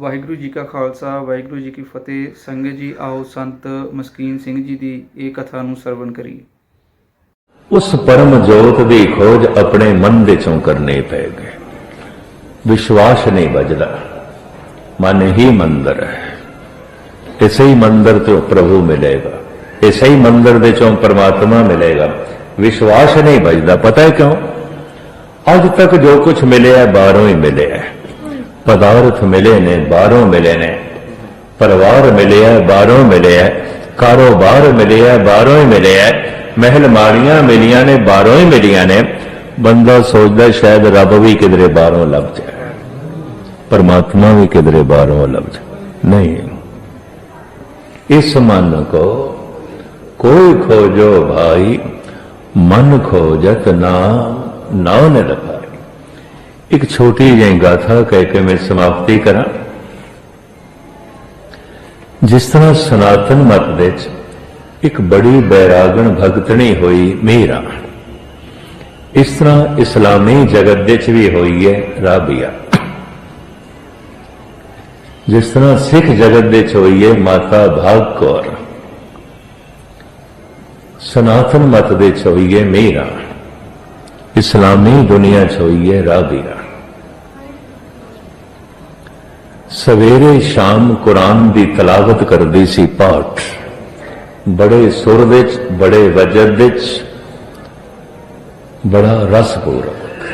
ਵਾਹਿਗੁਰੂ ਜੀ ਕਾ ਖਾਲਸਾ, ਵਾਹਿਗੁਰੂ ਜੀ ਕੀ ਫਤਿਹ। ਸੰਗਤ ਜੀ, ਆਓ ਸੰਤ ਮਸਕੀਨ ਸਿੰਘ ਜੀ ਦੀ ਇਹ ਕਥਾ ਨੂੰ ਸਰਵਣ ਕਰੀਏ। ਉਸ ਪਰਮ ਜੋਤ ਦੀ ਖੋਜ ਆਪਣੇ ਮਨ ਦੇ ਚੋਂ ਕਰਨੇ ਪੈ ਗਏ। ਵਿਸ਼ਵਾਸ ਨਹੀਂ ਬਜਦਾ ਮਨ ਹੀ ਮੰਦਰ ਹੈ। ਇਸੇ ਹੀ ਮੰਦਰ ਤੋਂ ਪ੍ਰਭੂ ਮਿਲੇਗਾ। ਇਸੇ ਹੀ ਮੰਦਰ ਦੇ ਚੋਂ ਪਰਮਾਤਮਾ ਮਿਲੇਗਾ। ਵਿਸ਼ਵਾਸ ਨਹੀਂ ਬਜਦਾ ਪਤਾ ਹੈ ਕਿਉਂ? ਅੱਜ ਤੱਕ ਜੋ ਕੁਝ ਮਿਲਿਆ ਬਾਹਰੋਂ ਹੀ ਮਿਲਿਆ ਹੈ। ਪਦਾਰਥ ਮਿਲੇ ਨੇ ਬਾਹਰੋਂ ਮਿਲੇ ਨੇ ਪਰਿਵਾਰ ਮਿਲਿਆ ਬਾਹਰੋਂ ਮਿਲਿਆ ਕਾਰੋਬਾਰ ਮਿਲਿਆ ਬਾਹਰੋਂ ਹੀ ਮਿਲਿਆ ਮਹਿਲ ਮਾੜੀਆਂ ਮਿਲੀਆਂ ਨੇ ਬਾਹਰੋਂ ਹੀ ਮਿਲੀਆਂ ਨੇ ਬੰਦਾ ਸੋਚਦਾ ਸ਼ਾਇਦ ਰੱਬ ਵੀ ਕਿਧਰੇ ਬਾਹਰੋਂ ਲੱਭ ਜਾਏ ਪਰਮਾਤਮਾ ਵੀ ਕਿਧਰੇ ਬਾਹਰੋਂ ਲੱਭ ਜਾਏ ਨਹੀਂ ਇਸ ਮਨ ਕੋ ਕੋਈ ਖੋਜੋ ਭਾਈ ਮਨ ਖੋਜਤ ਨਾ ਨਾਮ ਨ ਲਗਾਈ ਇੱਕ ਛੋਟੀ ਜਿਹੀ ਗਾਥਾ ਕਹਿ ਕੇ ਮੈਂ ਸਮਾਪਤੀ ਕਰਾਂ। ਜਿਸ ਤਰ੍ਹਾਂ ਸਨਾਤਨ ਮਤ ਵਿੱਚ ਇੱਕ ਬੜੀ ਬੈਰਾਗਣ ਭਗਤਣੀ ਹੋਈ ਮੀਰਾ, ਇਸ ਤਰ੍ਹਾਂ ਇਸਲਾਮੀ ਜਗਤ ਵਿੱਚ ਵੀ ਹੋਈ ਹੈ ਰਾਬੀਆ। ਜਿਸ ਤਰ੍ਹਾਂ ਸਿੱਖ ਜਗਤ ਵਿੱਚ ਹੋਈ ਹੈ ਮਾਤਾ ਭਾਗ ਕੌਰ। ਸਨਾਤਨ ਮਤ ਦੇ ਚ ਹੋਈ ਹੈ ਮੀਰਾ। ਇਸਲਾਮੀ ਦੁਨੀਆ ਚ ਹੋਈ ਹੈ ਰਾਬੀਆ ਸਵੇਰੇ ਸ਼ਾਮ ਕੁਰਾਨ ਦੀ ਤਲਾਵਤ ਕਰਦੀ ਸੀ ਪਾਠ ਬੜੇ ਸੁਰ ਵਿੱਚ ਬੜੇ ਵਜਰ ਵਿੱਚ ਬੜਾ ਰਸ ਰਸਪੂਰਵਕ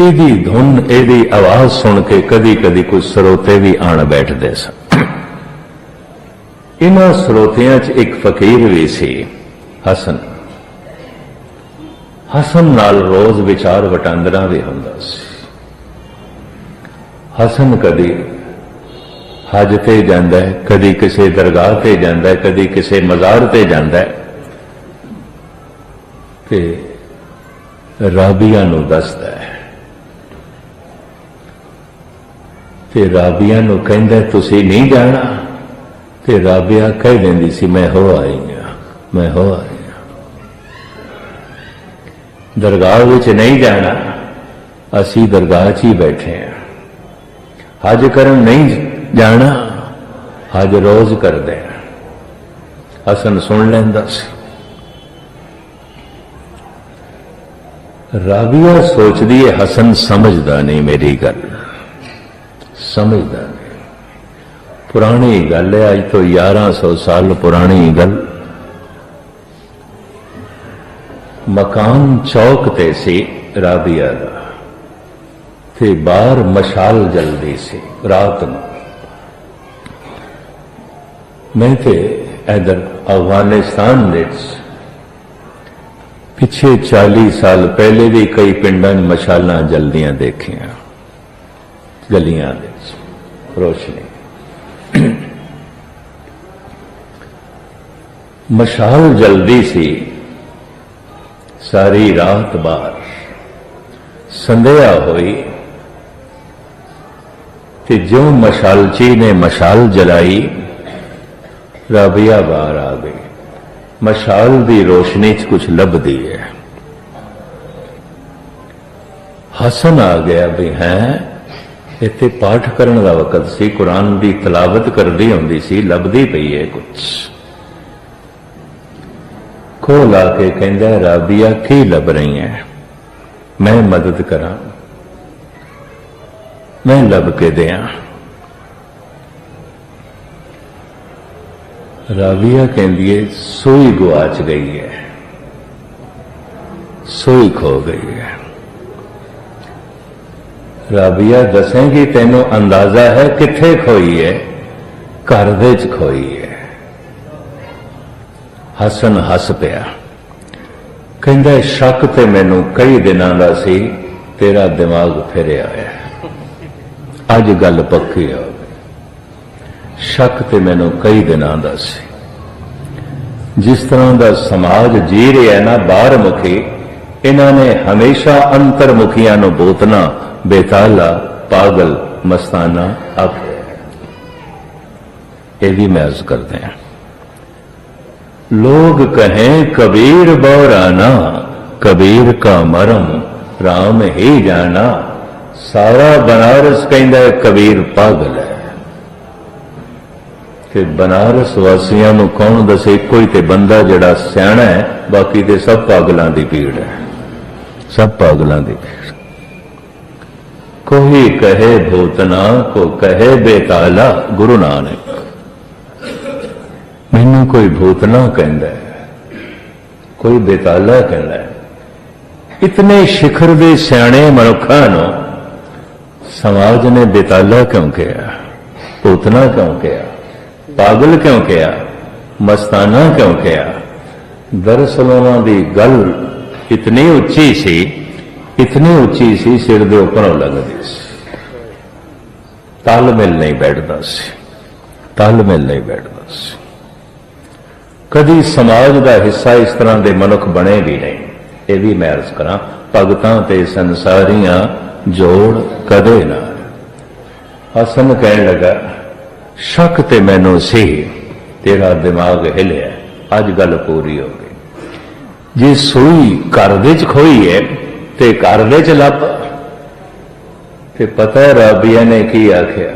ਇਹਦੀ ਧੁਨ ਇਹਦੀ ਆਵਾਜ਼ ਸੁਣ ਕੇ ਕਦੀ ਕਦੀ ਕੁਝ ਸਰੋਤੇ ਵੀ ਆਣ ਬੈਠਦੇ ਸਨ ਇਹਨਾਂ ਸਰੋਤਿਆਂ 'ਚ ਇੱਕ ਫਕੀਰ ਵੀ ਸੀ ਹਸਨ। ਹਸਨ ਨਾਲ ਰੋਜ਼ ਵਿਚਾਰ ਵਟਾਂਦਰਾ ਵੀ ਹੁੰਦਾ ਸੀ। ਹਸਨ ਕਦੀ ਹਜ ਤੇ ਜਾਂਦਾ ਹੈ, ਕਦੀ ਕਿਸੇ ਦਰਗਾਹ ਤੇ ਜਾਂਦਾ ਹੈ, ਕਦੀ ਕਿਸੇ ਮਜ਼ਾਰ ਤੇ ਜਾਂਦਾ ਹੈ। ਤੇ ਰਾਬੀਆ ਨੂੰ ਦੱਸਦਾ ਹੈ। ਤੇ ਰਾਬੀਆ ਨੂੰ ਕਹਿੰਦਾ ਤੁਸੀਂ ਨਹੀਂ ਜਾਣਾ? ਤੇ ਰਾਬੀਆ ਕਹਿ ਦਿੰਦੀ ਸੀ, ਮੈਂ ਹੋ ਆਈ ਮੈਂ ਹੋ ਆਈ ਹਾਂ ਦਰਗਾਹ ਵਿੱਚ ਨਹੀਂ ਜਾਣਾ, ਅਸੀਂ ਦਰਗਾਹ 'ਚ ਹੀ ਬੈਠੇ ਹਾਂ। ਹਜ ਕਰਨ ਨਹੀਂ ਜਾਣਾ, ਹਜ ਰੋਜ਼ ਕਰਦੇ ਹਾਂ। ਹਸਨ ਸੁਣ ਲੈਂਦਾ ਸੀ। ਰਾਬੀਆ ਸੋਚਦੀ ਹੈ ਹਸਨ ਸਮਝਦਾ ਨਹੀਂ ਮੇਰੀ ਗੱਲ। ਸਮਝਦਾ ਨਹੀਂ। ਪੁਰਾਣੀ ਗੱਲ ਹੈ ਅੱਜ ਤੋਂ 1100 ਸਾਲ ਪੁਰਾਣੀ ਗੱਲ। ਮਕਾਨ ਚੌਕ ਤੇ ਸੀ ਰਾਬੀਆ ਦਾ। ਤੇ ਬਾਹਰ ਮਸ਼ਾਲ ਜਲਦੀ ਸੀ ਰਾਤ ਨੂੰ। ਮੈਂ ਤੇ ਇਧਰ ਅਫਗਾਨਿਸਤਾਨ ਵਿੱਚ ਪਿਛੇ 40 ਸਾਲ ਪਹਿਲੇ ਵੀ ਕਈ ਪਿੰਡਾਂ 'ਚ ਮਸ਼ਾਲਾਂ ਜਲਦੀਆਂ ਦੇਖੀਆਂ। ਗਲੀਆਂ ਵਿੱਚ। ਰੋਸ਼ਨੀ। ਮਸ਼ਾਲ ਜਲਦੀ ਸੀ। ਸਾਰੀ ਰਾਤ ਬਾਹਰ। ਸੰਧਿਆ ਹੋਈ ਤੇ ਜਿਉਂ ਮਸ਼ਾਲਚੀ ਨੇ ਮਸ਼ਾਲ ਜਲਾਈ, ਰਾਬੀਆ ਬਾਹਰ ਆ ਗਈ। ਮਸ਼ਾਲ ਦੀ ਰੋਸ਼ਨੀ 'ਚ ਕੁਝ ਲੱਭਦੀ ਹੈ। ਹਸਨ ਆ ਗਿਆ ਵੀ ਹੈ, ਇੱਥੇ ਪਾਠ ਕਰਨ ਦਾ ਵਕਤ ਸੀ, ਕੁਰਾਨ ਦੀ ਤਲਾਵਤ ਕਰਦੀ ਹੁੰਦੀ ਸੀ, ਲੱਭਦੀ ਪਈ ਹੈ ਕੁਝ ਖੋ ਲਾ ਕੇ ਕਹਿੰਦਾ, ਰਾਬੀਆ, ਕੀ ਲੱਭ ਰਹੀ ਹੈ ਮੈਂ ਮਦਦ ਕਰਾਂ। ਮੈਂ ਲੱਭ ਕੇ ਦਿਆਂ। ਰਾਬੀਆ ਕਹਿੰਦੀ ਹੈ ਸੋਈ ਗਵਾਚ ਗਈ ਹੈ ਸੋਈ ਖੋ ਗਈ ਹੈ ਰਾਬੀਆ, ਦੱਸੇਗੀ ਤੈਨੂੰ ਅੰਦਾਜ਼ਾ ਹੈ ਕਿੱਥੇ ਖੋਈ ਹੈ ਘਰ ਦੇ ਚ ਖੋਈ ਹੈ ਹਸਨ ਹੱਸ ਪਿਆ। ਕਹਿੰਦਾ, ਸ਼ੱਕ ਤੇ ਮੈਨੂੰ ਕਈ ਦਿਨਾਂ ਦਾ ਸੀ, ਤੇਰਾ ਦਿਮਾਗ ਫਿਰਿਆ ਹੈ। ਅੱਜ ਗੱਲ ਪੱਕੀ ਹੋ ਗਈ ਸ਼ੱਕ ਤੇ ਮੈਨੂੰ ਕਈ ਦਿਨਾਂ ਦਾ ਸੀ। ਜਿਸ ਤਰ੍ਹਾਂ ਦਾ ਸਮਾਜ ਜੀ ਰਿਹਾ ਨਾ ਬਾਹਰ ਮੁਖੀ ਇਹਨਾਂ ਨੇ ਹਮੇਸ਼ਾ ਅੰਤਰਮੁਖੀਆਂ ਨੂੰ ਬੋਤਨਾ, ਬੇਤਾਲਾ, ਪਾਗਲ ਮਸਤਾਨਾ ਆਖਿਆ ਇਹ ਵੀ ਮੈਂ ਅਰਜ਼ ਕਰਦੇ ਹਾਂ। लोग कहें कबीर बौराना कबीर का मरम राम ही जाना ਸਾਰਾ ਬਨਾਰਸ ਕਹਿੰਦਾ ਹੈ ਕਬੀਰ ਪਾਗਲ ਹੈ ਤੇ ਬਨਾਰਸ ਵਾਸੀਆਂ ਨੂੰ ਕੌਣ ਦੱਸੇ ਕੋਈ ਤੇ ਬੰਦਾ ਜਿਹੜਾ ਸਿਆਣਾ ਹੈ ਬਾਕੀ ਤੇ ਸਭ ਪਾਗਲਾਂ ਦੀ ਭੀੜ ਹੈ ਸਭ ਪਾਗਲਾਂ ਦੀ ਭੀੜ ਕੋਈ ਕਹੇ ਭੂਤਨਾ ਕੋ ਕਹੇ ਬੇਤਾਲਾ ਗੁਰੂ ਨਾਨਕ ਮੈਨੂੰ ਕੋਈ ਭੂਤਨਾ ਕਹਿੰਦਾ ਕੋਈ ਬੇਤਾਲਾ ਕਹਿੰਦਾ ਇਤਨੇ ਸਿਖਰ ਦੇ ਸਿਆਣੇ ਮਨੁੱਖਾਂ ਨੂੰ ਸਮਾਜ ਨੇ ਬੇਤਾਲਾ ਕਿਉਂ ਕਿਹਾ? ਭੂਤਨਾ ਕਿਉਂ ਕਿਹਾ? ਪਾਗਲ ਕਿਉਂ ਕਿਹਾ? ਮਸਤਾਨਾ ਕਿਉਂ ਕਿਹਾ? ਦਰਅਸਲ ਉਹਨਾਂ ਦੀ ਗੱਲ ਇਤਨੀ ਉੱਚੀ ਸੀ, ਇਤਨੀ ਉੱਚੀ ਸੀ ਸਿਰ ਦੇ ਉੱਪਰੋਂ ਲੱਗਦੀ ਸੀ। ਤਾਲਮੇਲ ਨਹੀਂ ਬੈਠਦਾ ਸੀ ਤਾਲਮੇਲ ਨਹੀਂ ਬੈਠਦਾ ਸੀ। ਕਦੀ ਸਮਾਜ ਦਾ ਹਿੱਸਾ ਇਸ ਤਰ੍ਹਾਂ ਦੇ ਮਨੁੱਖ ਬਣੇ ਵੀ ਨਹੀਂ ਇਹ ਵੀ ਮੈਂ ਅਰਜ਼ ਕਰਾਂ, ਭਗਤਾਂ ਤੇ ਸੰਸਾਰੀਆਂ ਜੋੜ ਕਦੇ ਨਾ। ਹਸਨ ਕਹਿਣ ਲੱਗਾ, ਸ਼ੱਕ ਤੇ ਮੈਨੂੰ ਸੀ, ਤੇਰਾ ਦਿਮਾਗ ਹਿਲਿਆ, ਅੱਜ ਗੱਲ ਪੂਰੀ ਹੋ ਗਈ। ਜੇ ਸੂਈ ਘਰ ਦੇ ਚ ਖੋਈ ਹੈ ਤੇ ਘਰ ਦੇ ਚ ਲੱਭ। ਤੇ ਪਤਾ ਹੈ ਰਾਬੀਆ ਨੇ ਕੀ ਆਖਿਆ,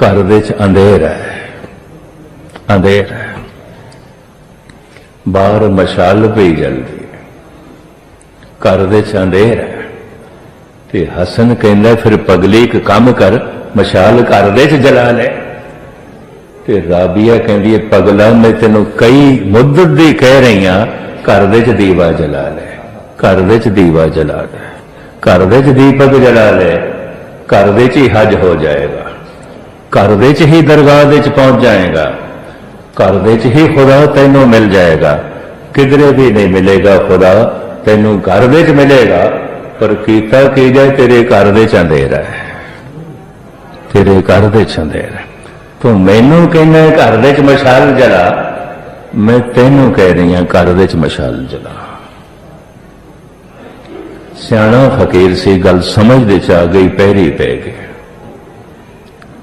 ਘਰ ਦੇ ਚ ਅੰਧੇਰ ਹੈ ਅੰਧੇਰ ਹੈ। ਬਾਹਰ ਮਸ਼ਾਲ ਪਈ ਜਲਦੀ ਹੈ। ਘਰ ਦੇ ਚ ਅੰਧੇਰ ਹੈ। ਤੇ ਹਸਨ ਕਹਿੰਦਾ, ਫਿਰ ਪਗਲੀ ਇੱਕ ਕੰਮ ਕਰ, ਮਸ਼ਾਲ ਘਰ ਦੇ ਚ ਜਲਾ ਲੈ। ਤੇ ਰਾਬੀਆ ਕਹਿੰਦੀ ਹੈ, ਪਗਲਾ ਮੈਂ ਤੈਨੂੰ ਕਈ ਮੁੱਦਤ ਦੀ ਕਹਿ ਰਹੀ ਹਾਂ, ਘਰ ਦੇ ਚ ਦੀਵਾ ਜਲਾ ਲੈ, ਘਰ ਦੇ ਚ ਦੀਵਾ ਜਲਾ ਲੈ ਘਰ ਦੇ ਚ ਦੀਪਕ ਜਲਾ ਲੈ, ਘਰ ਦੇ ਚ ਹੀ ਹਜ ਹੋ ਜਾਏਗਾ, ਘਰ ਦੇ ਚ ਹੀ ਦਰਗਾਹ ਦੇ ਚ ਪਹੁੰਚ ਜਾਏਗਾ। ਘਰ ਦੇ ਚ ਹੀ ਖੁਦਾ ਤੈਨੂੰ ਮਿਲ ਜਾਏਗਾ। ਕਿਧਰੇ ਵੀ ਨਹੀਂ ਮਿਲੇਗਾ ਖੁਦਾ, ਤੈਨੂੰ ਘਰ ਦੇ ਚ ਮਿਲੇਗਾ। ਪਰ ਕੀਤਾ ਕੀ ਜਾਏ, ਤੇਰੇ ਘਰ ਦੇ ਚ ਤੇਰੇ ਘਰ ਦੇ ਚ ਤੂੰ ਮੈਨੂੰ ਕਹਿੰਦਾ ਘਰ ਦੇ ਚ ਮਸ਼ਾਲ ਜਲਾ। ਮੈਂ ਤੈਨੂੰ ਕਹਿ ਰਹੀ ਹਾਂ, ਘਰ ਦੇ ਚ ਮਸ਼ਾਲ ਜਲਾ। ਸਿਆਣਾ ਫਕੀਰ ਸੀ, ਗੱਲ ਸਮਝਦੇ ਚ ਆ ਗਈ, ਪਹਿਰੀ ਪੈ ਗਈ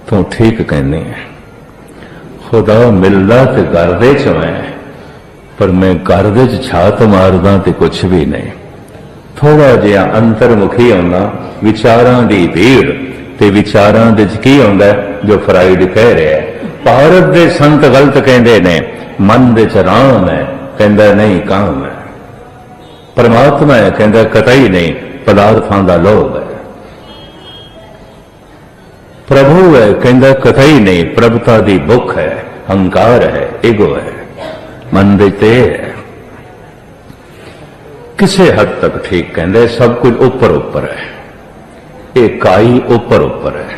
ਤੂੰ ਠੀਕ ਕਹਿੰਦੀ ਹੈ। ਖੁਦਾ ਮਿਲਦਾ ਤੇ ਘਰ ਦੇ ਚ ਮੈਂ। ਪਰ ਮੈਂ ਘਰ ਦੇ ਚ ਛਾਤ ਮਾਰਦਾ ਤੇ ਕੁਝ ਵੀ ਨਹੀਂ। ਥੋੜਾ ਜਿਹਾ ਅੰਤਰਮੁਖੀ ਹੁੰਦਾ, ਵਿਚਾਰਾਂ ਦੀ ਭੀੜ ਤੇ ਵਿਚਾਰਾਂ ਦੇ ਚ ਕੀ ਹੁੰਦਾ, ਜੋ ਫਰਾਈਡ ਕਹਿ ਰਿਹਾ ਹੈ। ਭਾਰਤ ਦੇ ਸੰਤ ਗਲਤ ਕਹਿੰਦੇ ਨੇ, ਮਨ ਦੇ ਚ ਰਾਮ ਹੈ, ਕਹਿੰਦਾ ਨਹੀਂ ਕਾਮ ਹੈ। ਪਰਮਾਤਮਾ ਹੈ, ਕਹਿੰਦਾ ਕਤਈ ਨਹੀਂ, ਪਦਾਰਥਾਂ ਦਾ ਲੋਭ ਹੈ। ਪ੍ਰਭੂ ਹੈ, ਕਹਿੰਦਾ ਕਥਈ ਨਹੀਂ, ਪ੍ਰਭਤਾ ਦੀ ਭੁੱਖ ਹੈ, ਹੰਕਾਰ ਹੈ, ਈਗੋ ਹੈ, ਮਨ ਦੇ ਤੇ ਹੈ। ਕਿਸੇ ਹੱਦ ਤੱਕ ਠੀਕ ਕਹਿੰਦੇ ਸਭ ਕੁਝ ਉੱਪਰ ਉੱਪਰ ਹੈ। ਇਹ ਕਾਈ ਉੱਪਰ ਉੱਪਰ ਹੈ।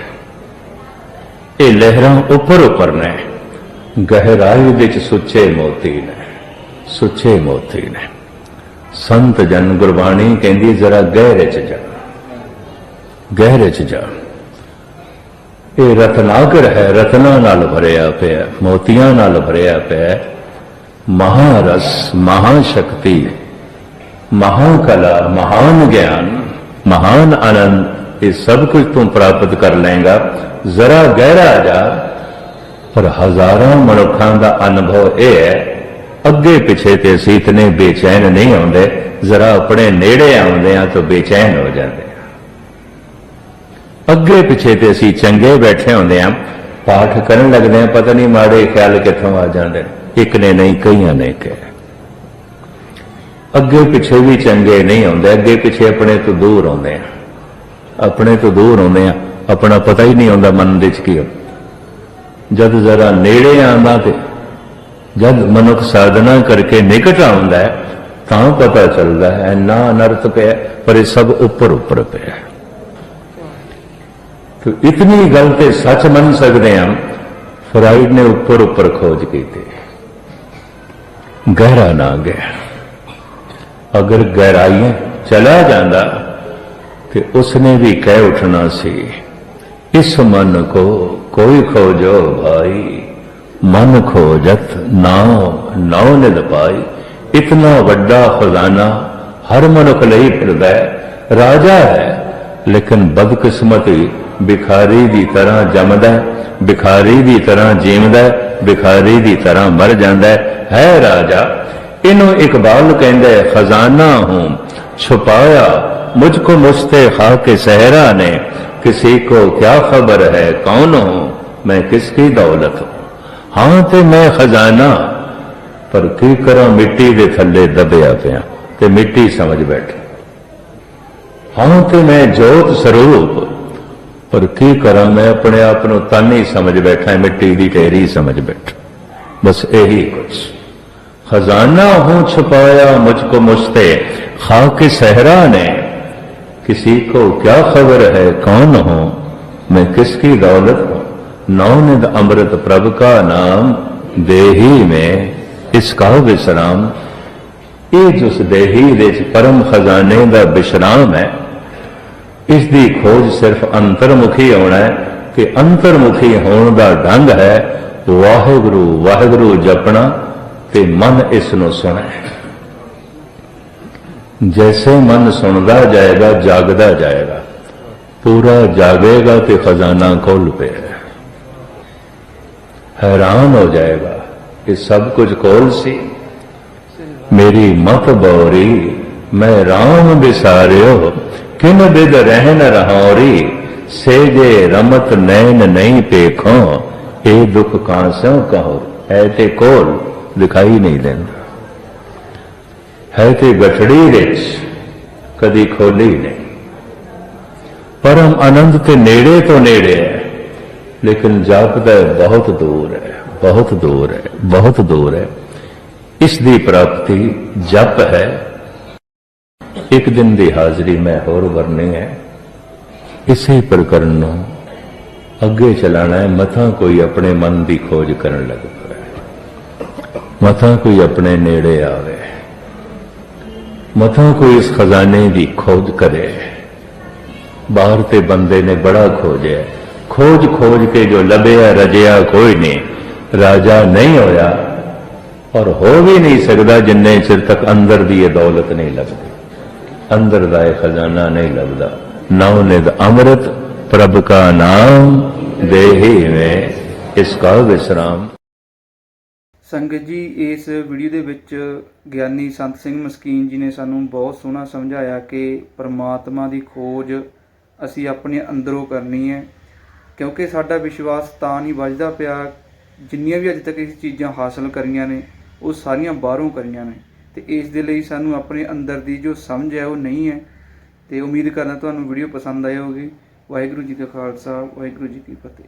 ਇਹ ਲਹਿਰਾਂ ਉੱਪਰ ਉੱਪਰ ਨੇ। ਗਹਿਰਾਈ ਵਿੱਚ ਸੁੱਚੇ ਮੋਤੀ ਨੇ ਸੁੱਚੇ ਮੋਤੀ ਨੇ ਸੰਤ ਜਨ ਗੁਰਬਾਣੀ ਕਹਿੰਦੀ ਜ਼ਰਾ ਗਹਿਰੇ ਚ ਜਾ। ਗਹਿਰੇ ਚ ਜਾ। ਇਹ ਰਤਨਾਗਰ ਹੈ, ਰਤਨਾ ਨਾਲ ਭਰਿਆ ਪਿਆ, ਮੋਤੀਆਂ ਨਾਲ ਭਰਿਆ ਪਿਆ। ਮਹਾਰਸ, ਮਹਾਸ਼ਕਤੀ, ਮਹਾਕਲਾ, ਮਹਾਨ ਗਿਆਨ, ਮਹਾਨ ਆਨੰਦ, ਇਹ ਸਭ ਕੁਝ ਤੂੰ ਪ੍ਰਾਪਤ ਕਰ ਲਏਗਾ। ਜ਼ਰਾ ਗਹਿਰਾ ਜਾ, ਪਰ ਹਜ਼ਾਰਾਂ ਮਨੁੱਖਾਂ ਦਾ ਅਨੁਭਵ ਇਹ ਹੈ, ਅੱਗੇ ਪਿੱਛੇ ਤੇ ਅਸੀਂ ਇਤਨੇ ਬੇਚੈਨ ਨਹੀਂ ਆਉਂਦੇ। ਜ਼ਰਾ ਆਪਣੇ ਨੇੜੇ ਆਉਂਦੇ ਆ ਤਾਂ ਬੇਚੈਨ ਹੋ ਜਾਂਦੇ। ਅੱਗੇ ਪਿੱਛੇ ਤੇ ਅਸੀਂ ਚੰਗੇ ਬੈਠੇ ਹੁੰਦੇ ਆ, ਪਾਠ ਕਰਨ ਲੱਗਦੇ ਆ, ਪਤਾ ਨਹੀਂ ਮਾੜੇ ਖਿਆਲ ਕਿੱਥੋਂ ਆ ਜਾਂਦੇ ਇੱਕ ਨੇ ਨਹੀਂ, ਕਈਆਂ ਨੇ ਕਿਹਾ। ਅੱਗੇ ਪਿੱਛੇ ਵੀ ਚੰਗੇ ਨਹੀਂ ਆਉਂਦੇ, ਅੱਗੇ ਪਿੱਛੇ ਆਪਣੇ ਤੋਂ ਦੂਰ ਆਉਂਦੇ ਆ। ਆਪਣੇ ਤੋਂ ਦੂਰ ਆਉਂਦੇ ਆ, ਆਪਣਾ ਪਤਾ ਹੀ ਨਹੀਂ ਆਉਂਦਾ ਮਨ ਦੇ ਚ ਕੀ ਹੋ ਜਦ ਜ਼ਰਾ ਨੇੜੇ ਆਉਂਦਾ ਤੇ, ਜਦ ਮਨੁੱਖ ਸਾਧਨਾ ਕਰਕੇ ਨਿਕਟ ਆਉਂਦਾ ਹੈ, ਤਾਂ ਪਤਾ ਚੱਲਦਾ ਹੈ ਨਾ ਅਨਰਥ ਪਿਆ, ਪਰ ਇਹ ਸਭ ਉੱਪਰ ਉੱਪਰ ਪਿਆ ਤੋ ਇਤਨੀ ਗੱਲ ਤੇ ਸੱਚ ਮੰਨ ਸਕਦੇ ਹਾਂ ਫਰਾਈਡ ਨੇ ਉੱਪਰ ਉੱਪਰ ਖੋਜ ਕੀਤੀ। ਗਹਿਰਾ ਨਾ ਗਿਆ ਅਗਰ ਗਹਿਰਾਈਆਂ ਚਲਾ ਜਾਂਦਾ, ਤੇ ਉਸਨੇ ਵੀ ਕਹਿ ਉਠਣਾ ਸੀ, ਇਸ ਮਨ ਕੋ ਕੋਈ ਖੋਜੋ ਭਾਈ, ਮਨ ਖੋਜਤ ਨਾਉ ਨਾਉ ਨਿਲ ਪਾਈ। ਇਤਨਾ ਵੱਡਾ ਖਜ਼ਾਨਾ ਹਰ ਮਨੁੱਖ ਲਈ ਫਿਰਦਾ ਰਾਜਾ ਹੈ ਲੇਕਿਨ ਬਦਕਿਸਮਤ ਬਿਖਾਰੀ ਦੀ ਤਰ੍ਹਾਂ ਜੰਮਦਾ ਬਿਖਾਰੀ ਦੀ ਤਰ੍ਹਾਂ ਜੀਵਦਾ ਬਿਖਾਰੀ ਦੀ ਤਰ੍ਹਾਂ ਮਰ ਜਾਂਦਾ ਹੈ। ਰਾਜਾ, ਇਹਨੂੰ ਇਕਬਾਲ ਕਹਿੰਦਾ ਖਜ਼ਾਨਾ ਹੂੰ, ਛੁਪਾਇਆ ਮੁਝ ਕੋ ਮੁਸਤੇ ਖਾ ਕੇ ਸਹਰਾ ਨੇ, ਕਿਸੇ ਕੋ ਕਿਆ ਖਬਰ ਹੈ, ਕੌਣ ਹੂੰ, ਮੈਂ ਕਿਸ ਕੀ ਦੌਲਤ ਹੂੰ? ਹਾਂ ਤੇ ਮੈਂ ਖਜ਼ਾਨਾ, ਪਰ ਕੀ ਕਰਾਂ, ਮਿੱਟੀ ਦੇ ਥੱਲੇ ਦਬਿਆ ਪਿਆ, ਤੇ ਮਿੱਟੀ ਸਮਝ ਬੈਠਾ। ਹਾਂ ਤੇ ਮੈਂ ਜੋਤ ਸਰੂਪ ਪਰ ਕੀ ਕਰਾਂ ਮੈਂ ਆਪਣੇ ਆਪ ਨੂੰ ਤਨ ਹੀ ਸਮਝ ਬੈਠਾ ਮਿੱਟੀ ਦੀ ਢੇਰੀ ਸਮਝ ਬੈਠਾ ਬਸ ਇਹੀ ਕੁਛ खजाना हूं छुपाया मुझको मुझते खाक सहरा ने किसी को क्या खबर है कौन हूं मैं किसकी दौलत हूं नौनिद अमृत प्रभ का नाम देही में इसका विश्राम ਇਹ ਜਿਸ ਦੇਹੀ ਦੇ ਵਿੱਚ ਪਰਮ ਖਜ਼ਾਨੇ ਦਾ ਵਿਸ਼ਰਾਮ ਹੈ ਇਸ ਦੀ ਖੋਜ ਸਿਰਫ ਅੰਤਰਮੁਖੀ ਹੋਣਾ ਹੈ ਕਿ ਅੰਤਰਮੁਖੀ ਹੋਣ ਦਾ ਢੰਗ ਹੈ ਵਾਹਿਗੁਰੂ ਵਾਹਿਗੁਰੂ ਜਪਣਾ ਤੇ ਮਨ ਇਸ ਨੂੰ ਸੁਣੇ ਜੈਸੇ ਮਨ ਸੁਣਦਾ ਜਾਏਗਾ, ਜਾਗਦਾ ਜਾਏਗਾ। ਪੂਰਾ ਜਾਗੇਗਾ ਤੇ ਖਜ਼ਾਨਾ ਖੋਲ ਪਏਗਾ ਹੈਰਾਨ ਹੋ ਜਾਏਗਾ ਇਹ ਸਭ ਕੁਝ ਕੋਲ ਸੀ। ਮੇਰੀ ਮਤ ਬੋਰੀ, ਮੈਂ ਰਾਮ ਬਿਸਾਰਿਓ ਕਿਨ ਬਿਦ ਰਹਿਨ ਰਹਾਉਰੀ? ਸੇਜੇ ਰਮਤ ਨੈਣ ਨਹੀਂ ਪੇਖੋ, ਇਹ ਦੁੱਖ ਕਾਂਸੋਂ ਕਹੋ? ਹੈ ਤੇ ਕੋਲ ਦਿਖਾਈ ਨਹੀਂ ਦਿੰਦਾ। ਹੈ ਤੇ ਗਠੜੀ ਵਿੱਚ ਕਦੀ ਖੋਲੀ ਨਹੀਂ। ਪਰਮ ਆਨੰਦ ਤੇ ਨੇੜੇ ਤੋਂ ਨੇੜੇ ਹੈ, ਲੇਕਿਨ ਜਾਪਦਾ ਹੈ, ਬਹੁਤ ਦੂਰ ਹੈ, ਬਹੁਤ ਦੂਰ ਹੈ, ਬਹੁਤ ਦੂਰ ਹੈ। ਇਸ ਦੀ ਪ੍ਰਾਪਤੀ ਜਪ ਹੈ ਇੱਕ ਦਿਨ ਦੀ ਹਾਜ਼ਰੀ ਮੈਂ ਹੋਰ ਵਰਨੀ ਹੈ। ਇਸੇ ਪ੍ਰਕਰਨ ਨੂੰ ਅੱਗੇ ਚਲਾਣਾ ਹੈ। ਮਥਾ ਕੋਈ ਆਪਣੇ ਮਨ ਦੀ ਖੋਜ ਕਰਨ ਲੱਗ ਪਿਆ ਮਥਾ ਕੋਈ ਆਪਣੇ ਨੇੜੇ ਆਵੇ। ਮਥਾ ਕੋਈ ਇਸ ਖਜ਼ਾਨੇ ਦੀ ਖੋਜ ਕਰੇ। ਬਾਹਰ ਤੇ ਬੰਦੇ ਨੇ ਬੜਾ ਖੋਜਿਆ। ਖੋਜ ਖੋਜ ਕੇ ਜੋ ਲੱਭਿਆ, ਰਜਿਆ ਕੋਈ ਨਹੀਂ। ਰਾਜਾ ਨਹੀਂ ਹੋਇਆ ਔਰ ਹੋ ਵੀ ਨਹੀਂ ਸਕਦਾ ਜਿੰਨੇ ਚਿਰ ਤੱਕ ਅੰਦਰ ਦੀ ਇਹ ਦੌਲਤ ਨਹੀਂ ਲੱਭਦੀ ਅੰਦਰ ਦਾ ਇਹ ਖਜ਼ਾਨਾ ਨਹੀਂ ਲੱਭਦਾ ਨਵ ਨਿਦ ਅੰਮ੍ਰਿਤ ਪ੍ਰਭ ਕਾ ਨਾਮ ਦੇਹੀ में इसका विश्राम ਸੰਗਤ ਜੀ ਇਸ ਵੀਡੀਓ ਦੇ ਵਿੱਚ ਗਿਆਨੀ ਸੰਤ ਸਿੰਘ ਮਸਕੀਨ ਜੀ ਨੇ ਸਾਨੂੰ ਬਹੁਤ ਸੋਹਣਾ ਸਮਝਾਇਆ ਕਿ ਪਰਮਾਤਮਾ ਦੀ ਖੋਜ ਅਸੀਂ ਆਪਣੇ ਅੰਦਰੋਂ ਕਰਨੀ ਹੈ ਕਿਉਂਕਿ ਸਾਡਾ ਵਿਸ਼ਵਾਸ ਤਾਂ ਨਹੀਂ ਵੱਜਦਾ ਪਿਆ ਜਿੰਨੀਆਂ ਵੀ ਅੱਜ ਤੱਕ ਇਹ ਚੀਜ਼ਾਂ ਹਾਸਲ ਕਰੀਆਂ ਨੇ ਉਹ ਸਾਰੀਆਂ ਬਾਹਰੋਂ ਕਰੀਆਂ ਨੇ ਤੇ ਇਸ ਦੇ ਲਈ ਸਾਨੂੰ ਆਪਣੇ ਅੰਦਰ ਦੀ ਜੋ ਸਮਝ ਹੈ ਉਹ ਨਹੀਂ ਹੈ। ਤੇ ਉਮੀਦ ਕਰਦਾ ਤੁਹਾਨੂੰ ਵੀਡੀਓ ਪਸੰਦ ਆਈ ਹੋਵੇਗੀ। ਵਾਹਿਗੁਰੂ ਜੀ ਕਾ ਖਾਲਸਾ, ਵਾਹਿਗੁਰੂ ਜੀ ਕੀ ਫਤਿਹ।